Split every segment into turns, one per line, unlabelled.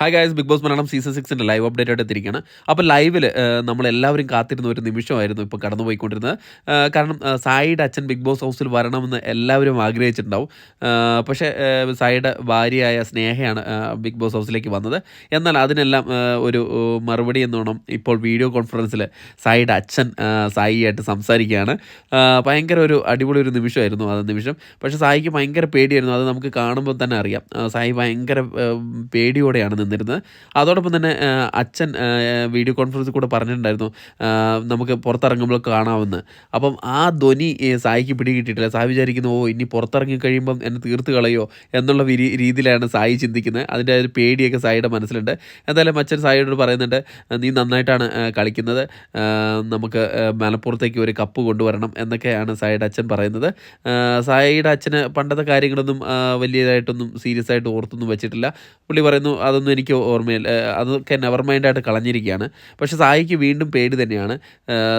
Hi guys big boss Malayalam season സിക്സിന്റെ live update ആയിട്ട് എത്തിയിരിക്കുകയാണ്. അപ്പോൾ ലൈവിൽ നമ്മളെല്ലാവരും കാത്തിരുന്ന ഒരു നിമിഷമായിരുന്നു ഇപ്പോൾ കടന്നുപോയിക്കൊണ്ടിരുന്നത്. കാരണം സായിയുടെ അച്ഛൻ ബിഗ് ബോസ് ഹൗസിൽ വരണമെന്ന് എല്ലാവരും ആഗ്രഹിച്ചിട്ടുണ്ടാവും. പക്ഷേ സായിയുടെ ഭാര്യയായ സ്നേഹയാണ് ബിഗ് ബോസ് ഹൗസിലേക്ക് വന്നത്. എന്നാൽ അതിനെല്ലാം ഒരു മറുപടി എന്നോണം ഇപ്പോൾ വീഡിയോ കോൺഫറൻസിൽ സായിയുടെ അച്ഛൻ സായിയായിട്ട് സംസാരിക്കുകയാണ്. ഭയങ്കര ഒരു അടിപൊളി ഒരു നിമിഷമായിരുന്നു ആ നിമിഷം. പക്ഷേ സായിക്ക് ഭയങ്കര പേടിയായിരുന്നു. അത് നമുക്ക് കാണുമ്പോൾ തന്നെ അറിയാം. സായി ഭയങ്കര പേടിയോടെയാണ് നിന്നിരുന്നത്. അതോടൊപ്പം തന്നെ അച്ഛൻ വീഡിയോ കോൺഫറൻസിൽ കൂടെ പറഞ്ഞിട്ടുണ്ടായിരുന്നു നമുക്ക് പുറത്തിറങ്ങുമ്പോൾ കാണാമെന്ന്. അപ്പം ആ ധ്വനി സായിക്ക് പിടികിട്ടിയിട്ടില്ല. സായി വിചാരിക്കുന്നു ഓ ഇനി പുറത്തിറങ്ങി കഴിയുമ്പം എന്നെ തീർത്ത് കളയോ എന്നുള്ള രീതിയിലാണ് സായി ചിന്തിക്കുന്നത്. അതിന്റെ ഒരു പേടിയൊക്കെ സായിയുടെ മനസ്സിലുണ്ട്. എന്തായാലും അച്ഛൻ സായിയോട് പറയുന്നുണ്ട് നീ നന്നായിട്ടാണ് കളിക്കുന്നത്. നമുക്ക് മലപ്പുറത്തേക്ക് ഒരു കപ്പ് കൊണ്ടുവരണം എന്നൊക്കെയാണ് സായിയുടെ അച്ഛൻ പറയുന്നത്. സായിയുടെ അച്ഛന് പണ്ടത്തെ കാര്യങ്ങളൊന്നും വലിയതായിട്ടൊന്നും സീരിയസ് ആയിട്ട് ഓർത്തൊന്നും വെച്ചിട്ടില്ല. പുള്ളി പറയുന്നു അതൊന്നും എനിക്ക് ഓർമ്മയില്ല. ആ, അതൊക്കെ നെവർ മൈൻഡായിട്ട് കളഞ്ഞിരിക്കുകയാണ്. പക്ഷേ സായിക്ക് വീണ്ടും പേടി തന്നെയാണ്.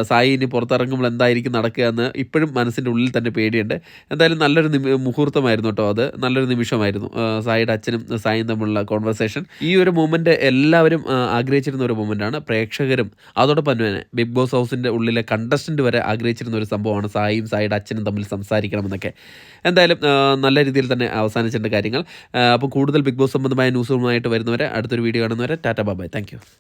സായി ഇനി പുറത്തിറങ്ങുമ്പോൾ എന്തായിരിക്കും നടക്കുക എന്ന് ഇപ്പോഴും മനസ്സിന്റെ ഉള്ളിൽ തന്നെ പേടിയുണ്ട്. എന്തായാലും നല്ലൊരു മുഹൂർത്തമായിരുന്നു കേട്ടോ അത്. നല്ലൊരു നിമിഷമായിരുന്നു. സായിയുടെ അച്ഛനും സായും തമ്മിലുള്ള കോൺവെർസേഷൻ ഈ ഒരു മൂമെന്റ് എല്ലാവരും ആഗ്രഹിച്ചിരുന്ന ഒരു മൂമെന്റാണ് പ്രേക്ഷകരും അതോടൊപ്പം തന്നെ ബിഗ് ബോസ് ഹൗസിന്റെ ഉള്ളിലെ കണ്ടസ്റ്റന്റ് വരെ ആഗ്രഹിച്ചിരുന്ന ഒരു സംഭവമാണ് സായിയും സായിയുടെ അച്ഛനും തമ്മിൽ സംസാരിക്കണമെന്നൊക്കെ. എന്തായാലും നല്ല രീതിയിൽ തന്നെ അവസാനിച്ചിട്ടുണ്ട് കാര്യങ്ങൾ. അപ്പോൾ കൂടുതൽ ബിഗ് ബോസ് സംബന്ധമായ ന്യൂസുകളുമായിട്ട് വരുന്നവരെ അടുത്തൊരു വീഡിയോ കാണുന്നവരെ ടാറ്റ ബാബായ് താങ്ക്